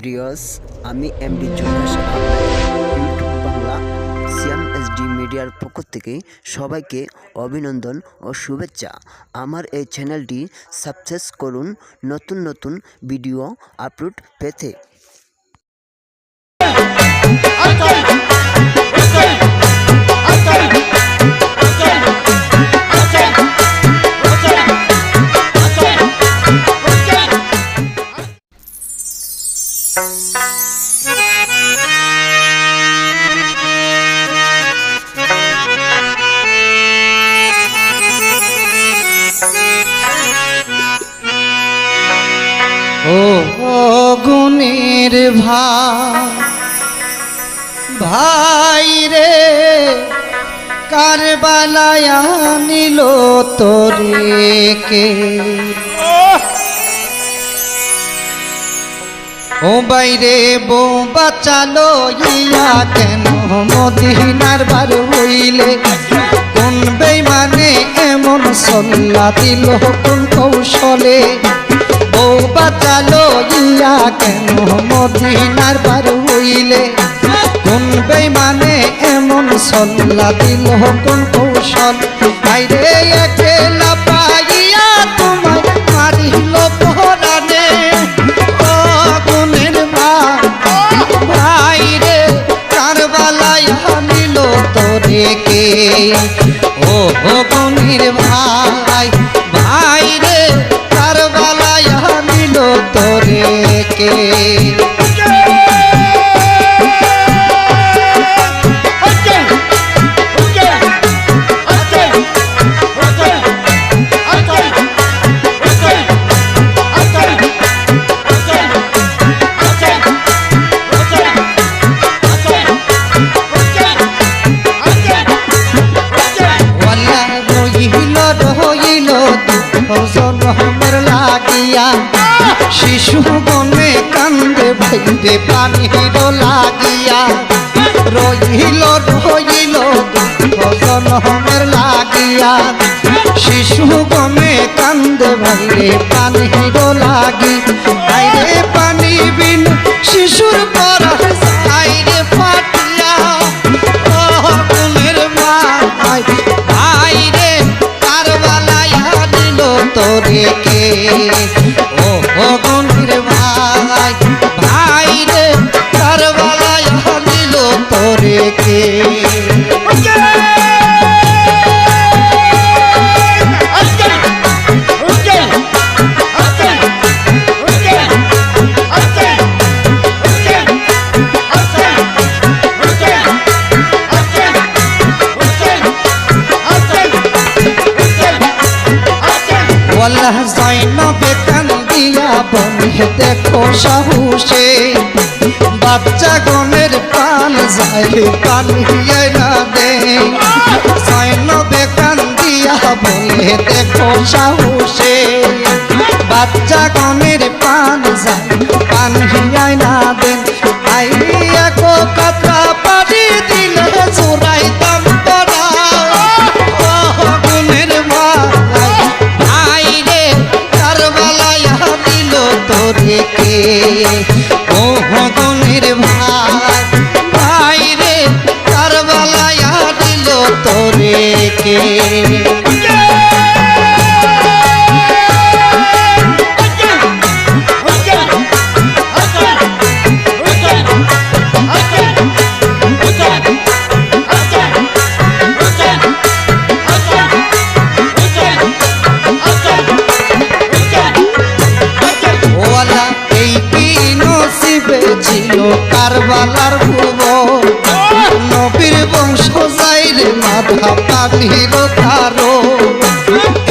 ব্রিয়স আমি MD Aslam YouTube Bangla Siam SD মিডিয়ার পক্ষ থেকে সবাইকে অভিনন্দন ও শুভেচ্ছা। আমার এই চ্যানেলটি সাবসেস করুন, নতুন নতুন ভিডিও আপলোড পেতে। গুণের ভাই ভাই রে, কারবালায়া নিল তোরে কে? ও বাইরে বউ বাঁচালো ইয়া কেন? মদিনার বার হইলে কোন বেইমানে এমন সল্লা দিল কোন কৌশলে? বাঁচালো ইয়া কেন? মদিনার বার হইলে কোন বেইমানে এমন সল্লা দিল? কোন কৌশল? বাইরে একেলা পাইয়া তোমার মারিল পরানে ও গুণের ভাই ভাই রে, কারবালায় কে? ও গুণের ভাই ভাই রে কারবালায় নিল তোরে কে শিশু মনে কান্দে ভাইতে পানির লাগিয়া। রহিল দুজন আমার লাগিয়া। শিশু মনে কান্দে ভাইরে পানির লাগি আইরে পানি বিন শিশুর দেখো সাহসে, বাচ্চা গনের পান যায় পানিয়ে না দে। জৈনবে কান্দিয়া বলে দেখো সাহসে, বাচ্চা কে? মাথা পানির কারও।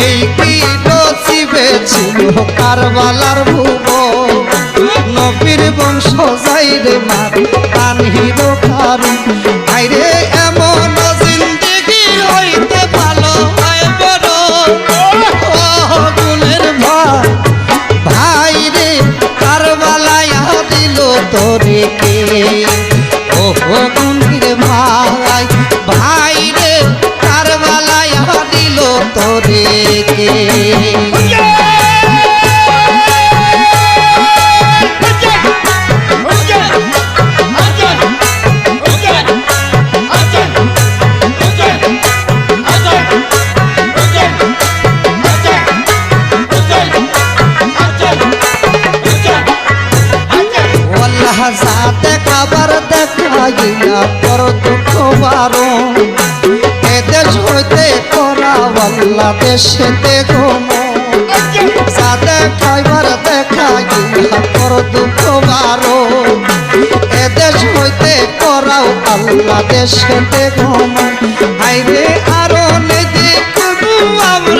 এই কি নসিবে ছিল কারবালার ভুব? নবীর বংশ যাইরে মাথা পানির কারও। আইরে পর দুঃখ বারণ এদেশ হইতে করা বাংলাদেশেতে ঘুম। যা দেখাইবার দেখাইয়া পর দুঃখ বারণ এদেশ হইতে করাও আল্লাহ দেশেতে ঘুম। আইরে আরও নেদি আমরা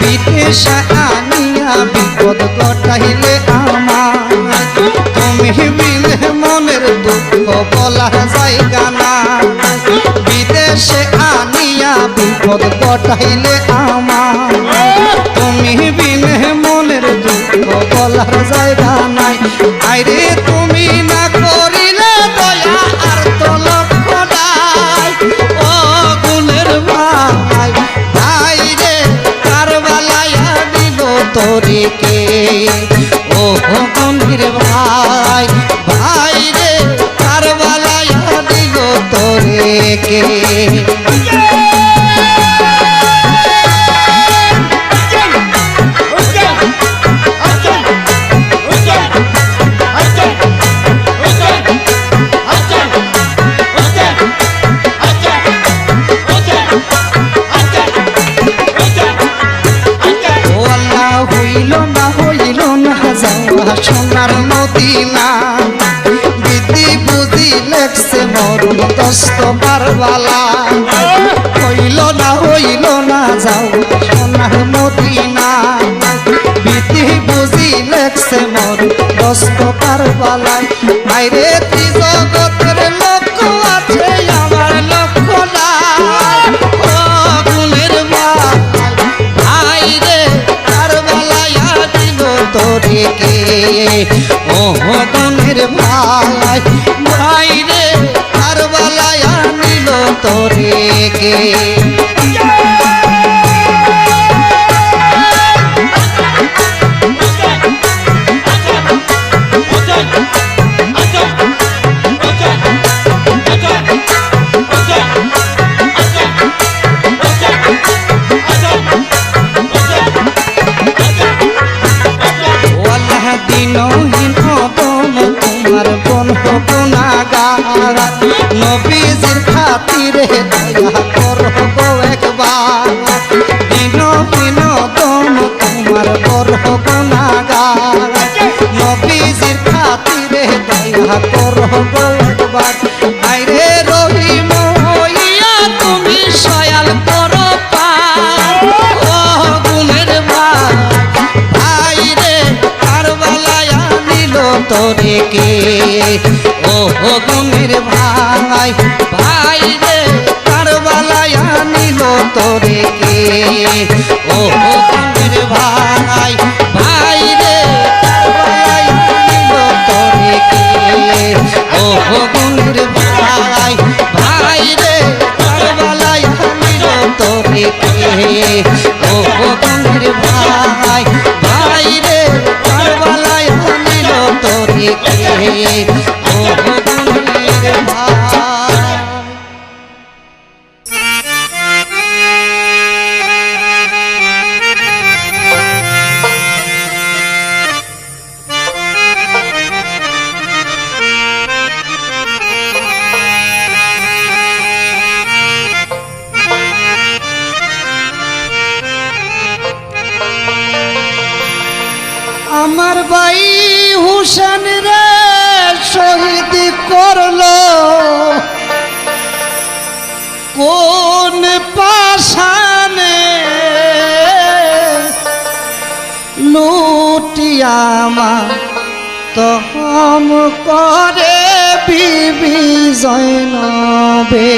বিদেশ আনিয়া বিপদ ঘটাইলে আমার। তুমি মিলে মনের দুঃখ বলা জায়গা না বিদেশে আনিয়া বিপদ ঘটাইলে আমার। তুমি বিনে মনের দুঃখ বলার জায়গা নাই। আইরে তুমি না ও ভাই ভাই রে কারবালায় দিগ তোরে কে? দস্ত বারবালায় বাইরে ত্রিজগতের লক্ষ্য আছে, আমার লক্ষ্য নাই। ও গুণের ভাই ভাই রে কারবালায়া দিল তোরে কে ও গুণের ভাই ভাই রে কারবালায়া নিল তোরে নবীজির খাতিরে দয়া করো গো একবার দিনহীন দম তোমার বড় গুণাগার দয়া করো গো একবার আইরে রহিম হইয়া তুমি সয়াল করো গুণের ভাই ভাই রে কারবালায়া নিল তোরে কে? ও গুণের ভাই। ভাই রে কারবালায়া নিল তোরে কে? ও গুণের ভাই। ভাই রে গুণের ভাই ভাই রে কারবালায়া নিল তোরে ও গুণের ভাই ও ভাই বিবি জৈনবে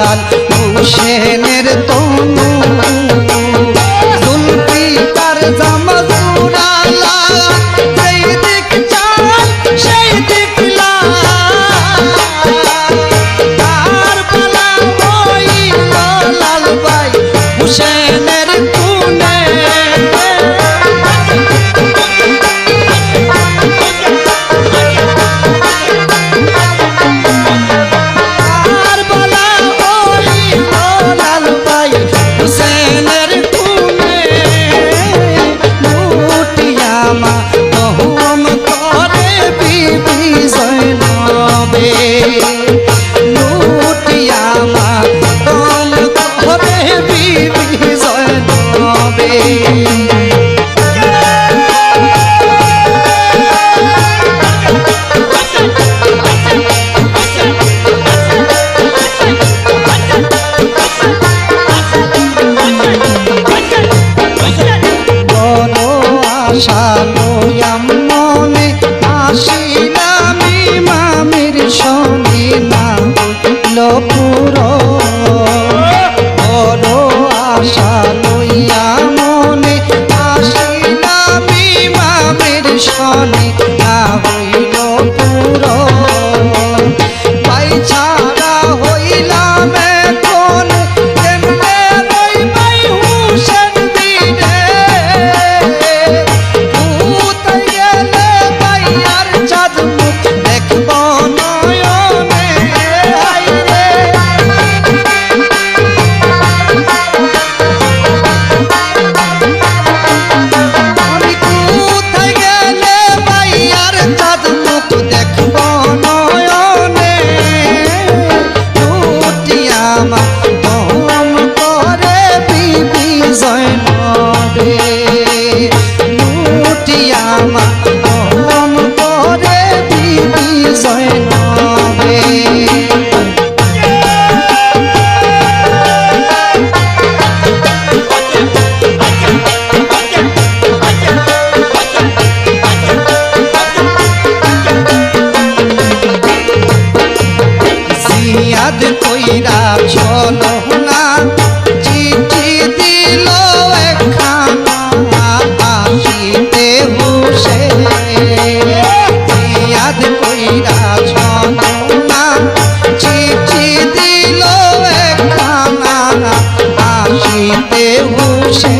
लाल पूछे न চলো না, চিঠি দিল একখানা আসিতে বসে জিয়াদ কইরা চলো না চিঠি দিল একখানা আসিতে বসে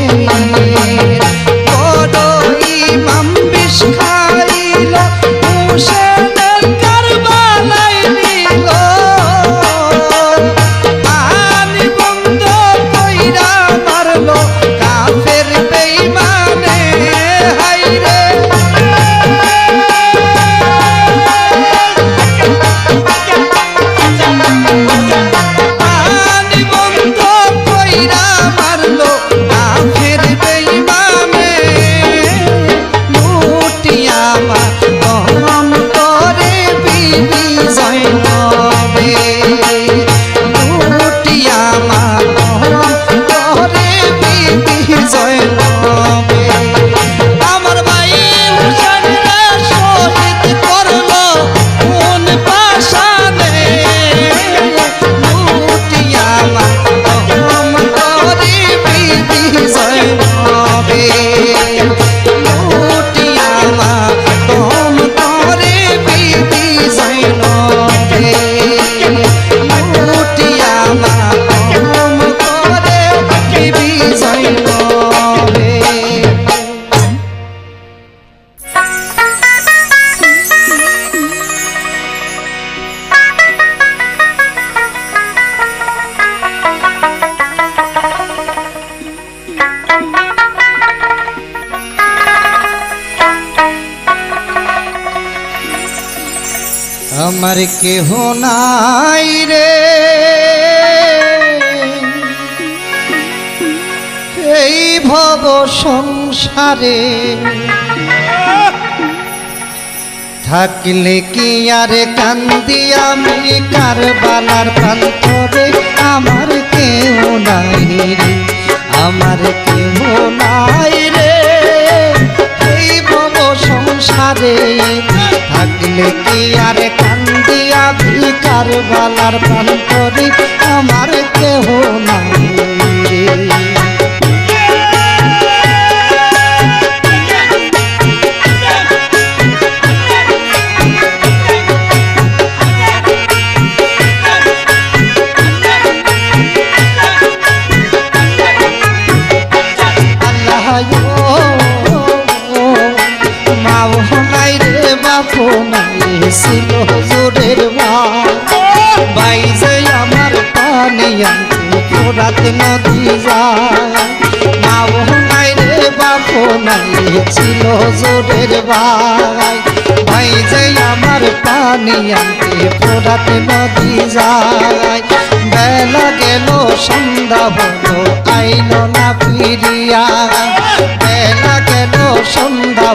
আমার কেহ নাই রে। এই ভব সংসারে থাকলে কি আর কান্দি আমি কারবালার প্রান্তরে আমার কেউ নাই রে, আমার কেউ নাই রে। সংসারে থাকলে কি আর কান্দি বালার পান করি? আমার কেহ নাই ছিল জোরের মা বাই যে আমার পানি আনতে ফোরাত নদী যায়। মাও নাই রে বাপু, নাই ছিল জোরের ভাই। যে আমার পানি আনতে ফোরাত নদী যায়। বেলা গেল, সন্ধ্যা হলো, আইল না ফিরিয়া। বেলা গেল, সন্ধ্যা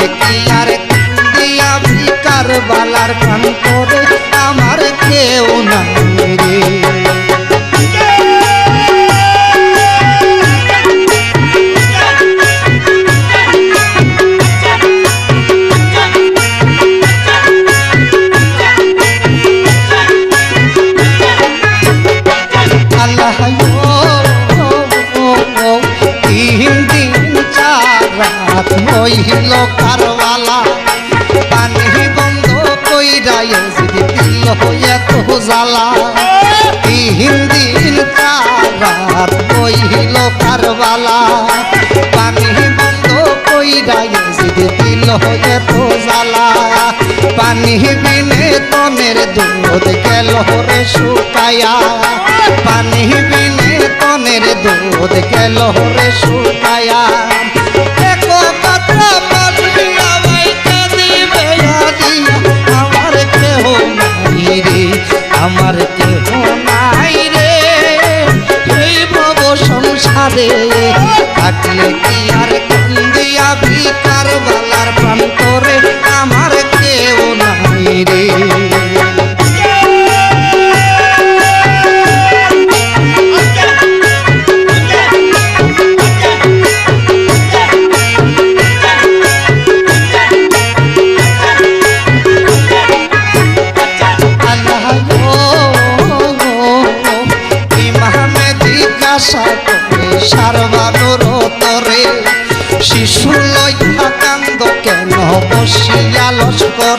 কারবালা। পানি বন্ধ কইরা এসে দিল এত জ্বালা। পানি বিনে তনের দুধ গেল রে শুকায়া। পানি বিনে তনের দুধ গেল রে শুকায়া। আমার কেহ নাই। সংসারে। থাকলে কি আর কান্দিয়া ভিকার বালার প্রান্তরে? আমার কেউ নাই রে।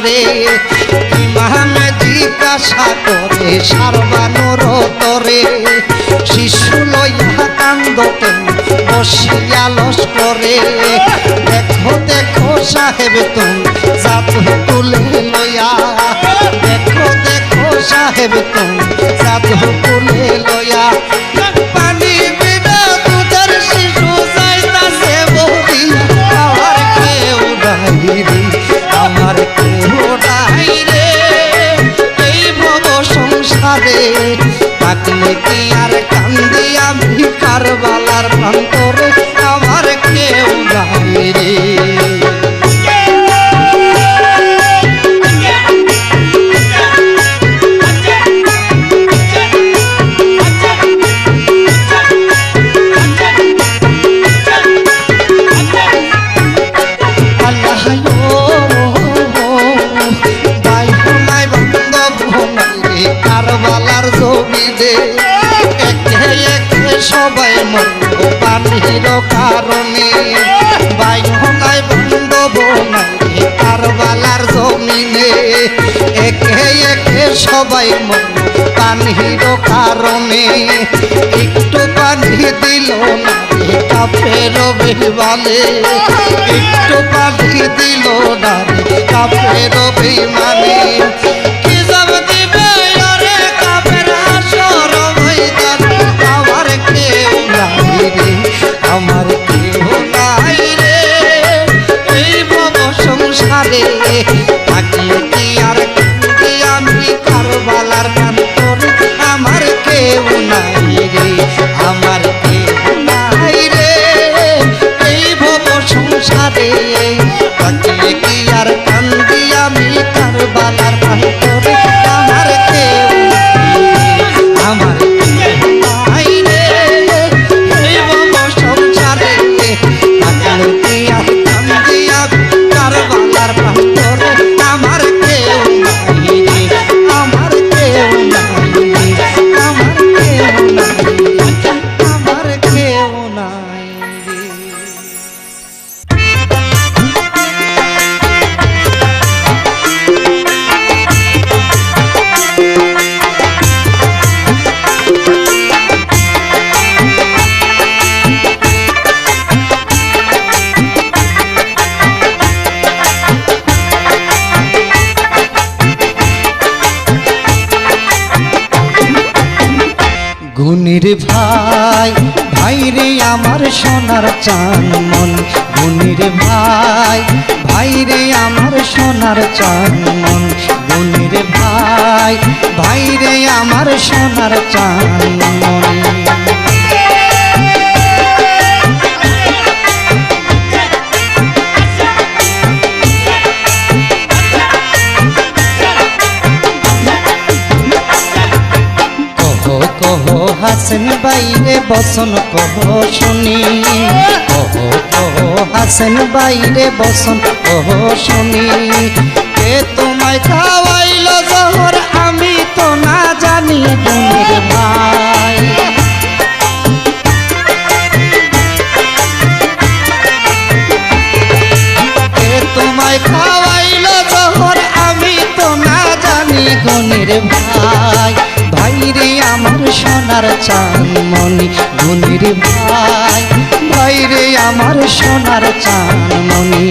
করে ইমামে জিজ্ঞাসা করে শিশু লইয়া কান্দ কেন বসিয়া লস করে দেখো দেখো সাহেব, তুমি জাদু তুলে দেখো দেখো সাহেব, তুমি জাদু তুলে কারবালার প্রান্তরে পানির কারণে। ভাই নাই বান্ধব নাই কারবালার জমিনে। একে একে সবাই মরল পানির কারণে। একটু পানি দিল না কাপের বিমানে একটু পানি দিল না কাপের বিমানে আমার কেউ নাই রে। আমার হাসেন বাইরে বসন কহ শুনি। কহ কহ, হাসেন বাইরে বসন কহ শুনি। কে তোমায় খাওয়াইল জহর, আমি তো না জানি গুণের ভাই। কে তোমায় খাওয়াইল জহর, আমি তো না জানি গুণের ভাই। ভাই রে আমার সোনার চানমণি গুণের ভাই। ভাইরে আমার সোনার চানমণি।